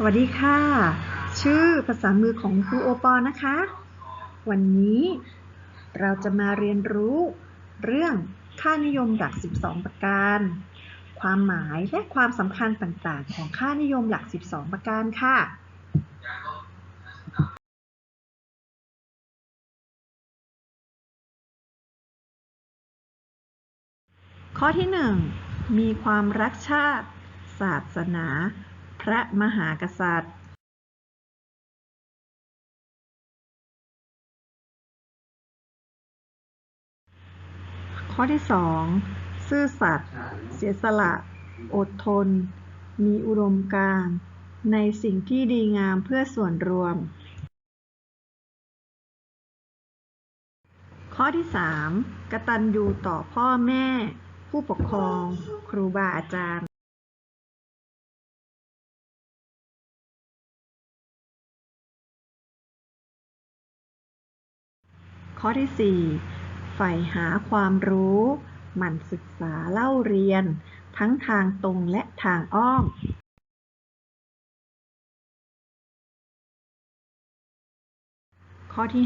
สวัสดีค่ะ ชื่อภาษามือของครูโอปอนะคะ วันนี้เราจะมาเรียนรู้ เรื่องค่านิยมหลัก 12 ประการ ความหมายและความสำคัญต่างๆ ของค่านิยมหลัก 12 ประการค่ะ ข้อที่ 1 มีความรักชาติ ศาสนา พระมหากษัตริย์ข้อที่ 2 ซื่อสัตย์เสียสละ อดทน มีอุดมการณ์ในสิ่งที่ดีงามเพื่อส่วนรวม ข้อที่ 3 กตัญญูต่อพ่อแม่ ผู้ปกครอง ครูบาอาจารย์ ข้อที่ 4 ใฝ่หาความรู้ หมั่นศึกษาเล่าเรียน ทั้งทางตรงและทางอ้อม ข้อที่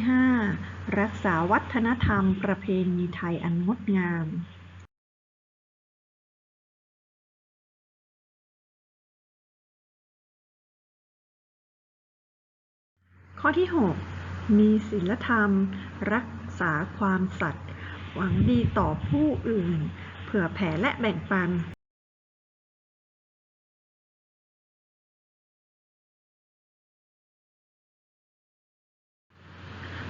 5 รักษาวัฒนธรรมประเพณีไทยอันงดงาม ข้อที่ 6 มีศีลธรรม รักษาความสัตย์หวังดีต่อผู้อื่น เผื่อแผ่และแบ่งปัน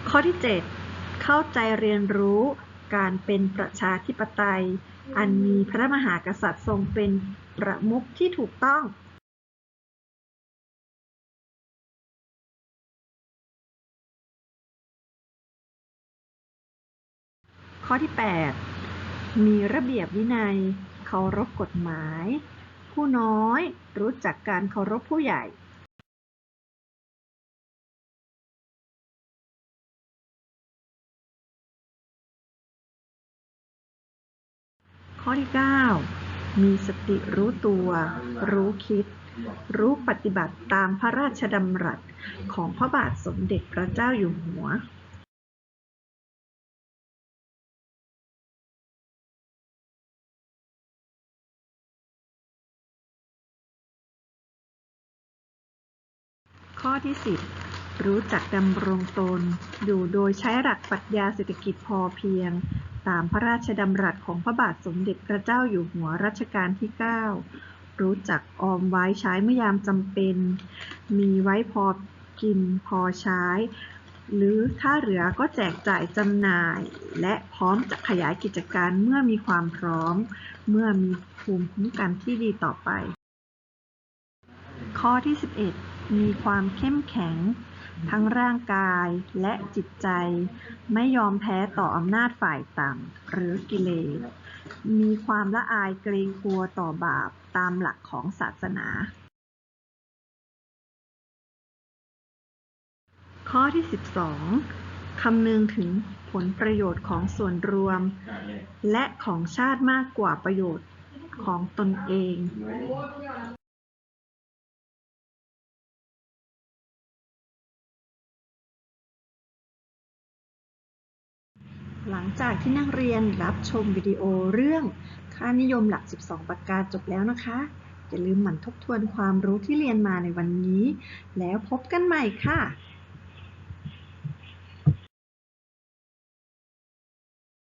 ข้อที่ 7 เข้าใจเรียนรู้การเป็นประชาธิปไตย อันมีพระมหากษัตริย์ทรงเป็นประมุขที่ถูกต้อง ข้อที่ 8 มีระเบียบวินัย เคารพกฎหมาย ผู้น้อยรู้จักการเคารพผู้ใหญ่ข้อที่ 9 มีสติรู้ตัว รู้คิด รู้ปฏิบัติตามพระราชดำรัสของพระบาทสมเด็จพระเจ้าอยู่หัว ข้อที่ 10 รู้จักดำรงตน อยู่โดยใช้หลักปรัชญาเศรษฐกิจพอเพียง ตามพระราชดำรัสของพระบาทสมเด็จพระเจ้าอยู่หัวรัชกาลที่ 9 รู้จักออมไว้ใช้เมื่อยามจำเป็น มีไว้พอกินพอใช้ หรือถ้าเหลือก็แจกจ่ายจำหน่าย และพร้อมจะขยายกิจการเมื่อมีความพร้อม เมื่อมีภูมิคุ้มกันที่ดีต่อไป ข้อที่ 11 มีความเข้มแข็ง ทั้งร่างกายและจิตใจ ไม่ยอมแพ้ต่ออำนาจฝ่ายต่ำหรือกิเลส มีความละอายเกรงกลัวต่อบาปตามหลักของศาสนา ข้อที่ 12 คำนึงถึงผลประโยชน์ของส่วนรวม และของชาติมากกว่าประโยชน์ของตนเอง หลังจากที่นักเรียนรับชมวิดีโอเรื่องค่านิยมหลัก 12 ประการจบแล้วนะคะ อย่าลืมหมั่นทบทวนความรู้ที่เรียนมาในวันนี้ แล้วพบกันใหม่ค่ะ